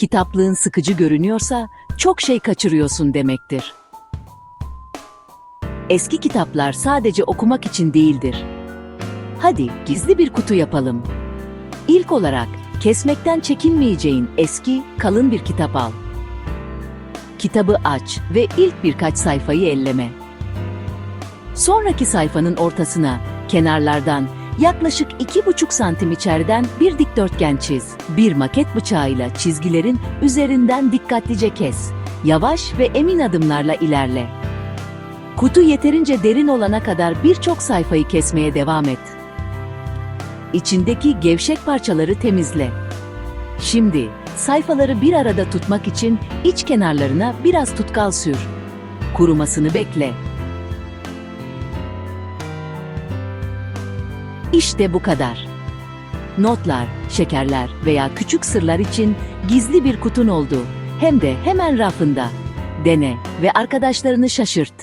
Kitaplığın sıkıcı görünüyorsa çok şey kaçırıyorsun demektir. Eski kitaplar sadece okumak için değildir. Hadi gizli bir kutu yapalım. İlk olarak kesmekten çekinmeyeceğin eski, kalın bir kitap al. Kitabı aç ve ilk birkaç sayfayı elleme. Sonraki sayfanın ortasına, kenarlardan yaklaşık iki buçuk santim içeriden bir dikdörtgen çiz. Bir maket bıçağıyla çizgilerin üzerinden dikkatlice kes. Yavaş ve emin adımlarla ilerle. Kutu yeterince derin olana kadar birçok sayfayı kesmeye devam et. İçindeki gevşek parçaları temizle. Şimdi sayfaları bir arada tutmak için iç kenarlarına biraz tutkal sür. Kurumasını bekle. İşte bu kadar. Notlar, şekerler veya küçük sırlar için gizli bir kutun oldu. Hem de hemen rafında. Dene ve arkadaşlarını şaşırt.